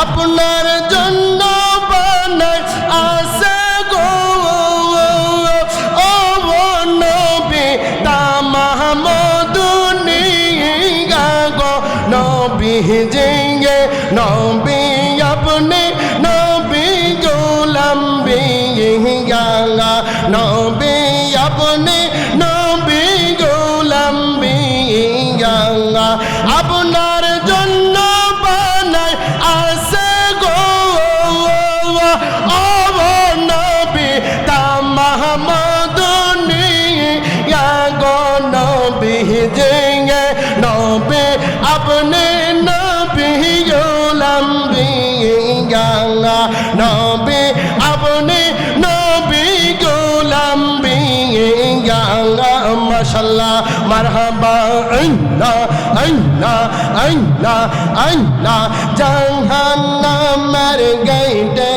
আপনার জন্য বানাই আসে গো, ও নবী তামাহমদুনি গো নবী জিঙ্গে, নবী আপনি, নবী গোলম্বি গঙ্গা নবী আপনি মশাল্লাহ মারহাবা, আইনা আইনা আইনা আইনা। জাহান্নামের গেটে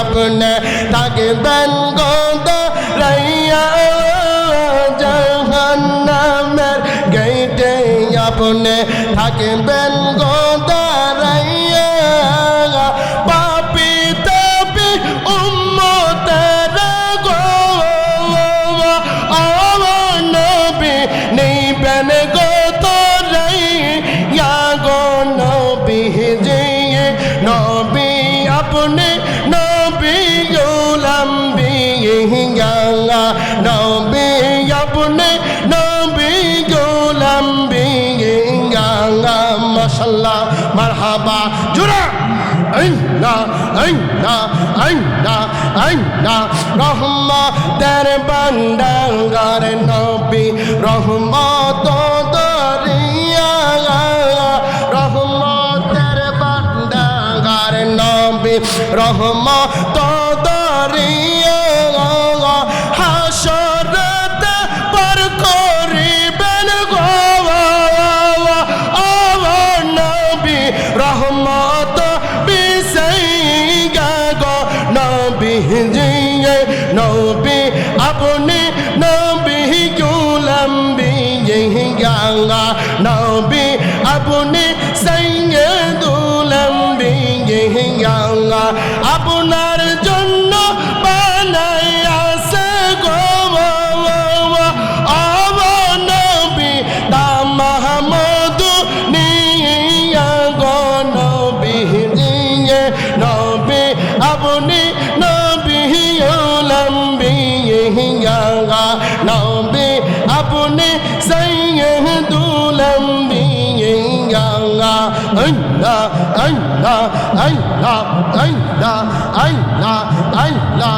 আপনি থাকবেন গোদ রাইয়া। জাহান্নামের গেটে আপনি থাকবেন গোদারাইয়া আপনি নবী গঙ্গা মশাল্লাহ, মারহাবা। জুরা! আইনা আইনা আইনা আইনা। রহমতের বান্দাঙ্গার নবী, রহমত দরিয়া। রহমতের বান্দাঙ্গার নবী, রহমত দরিয়া। be apne nabi gulam bi yehi yalla nabi apne sayyidul ambi yehi yalla apna নবী আপনি সৈয়দুলম্বি গঙ্গা আইনা আইনা আইনা আইনা আইনা আইনা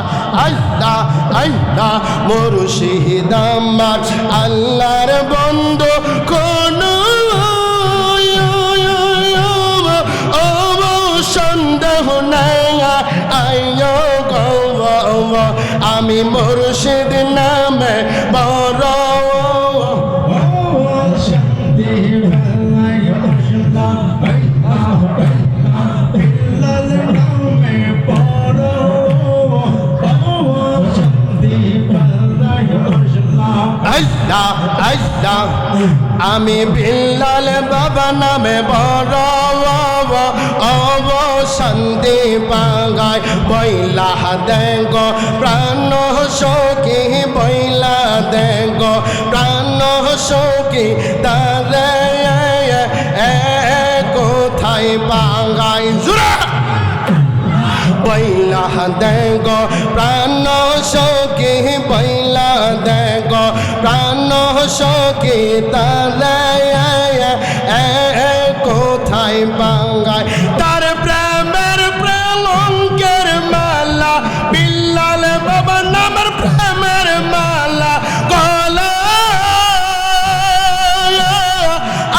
আইনা আইনা মুর্শিদ আমার আল্লাহর বন্ধু কোন সন্দেহ নাই আয়ো আমি মুর্শিদ নামে আল্লাহ আল্লাহ আমি বিল্লাল বাবা নামে বড় অব শান্তি পাগায়। বইলা দেগ, প্রাণ শোকি বইলা দেগ, প্রাণ শোকি তারে কোথায় পাগায়? জুরা! বইলা দেগ, প্রাণ শোকে বইলা দেগ, প্রাণ শোকে তালে কোথায় বাঙ্গায় তার প্রেমের প্রেলঙ্কের মালা, বিল্লাল বাবা নামের প্রেমের মালা, গলা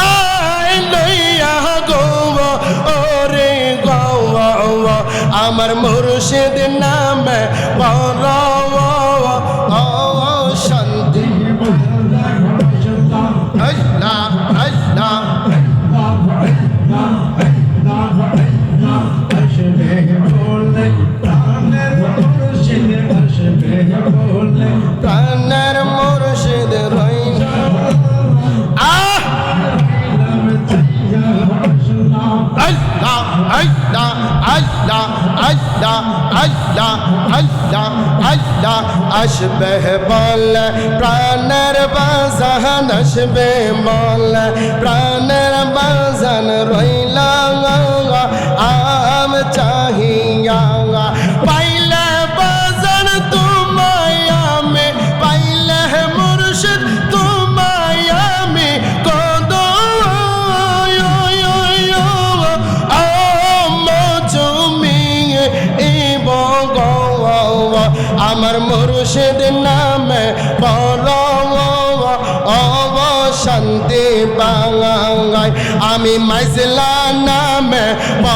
আই লইয়া গৌব ওরে গৌব আমার মুর্শিদ নামে বড় আল্লাহ আল্লাহ আল্লাহ আল্লাহ আল্লাহ আসবে বলে প্রাণের বাজান আসবে বলে প্রাণের বাজান রইলা আমার মুর্শিদ নামে বলো অব শান্তি বাঙাই আমি মাইজলা নামে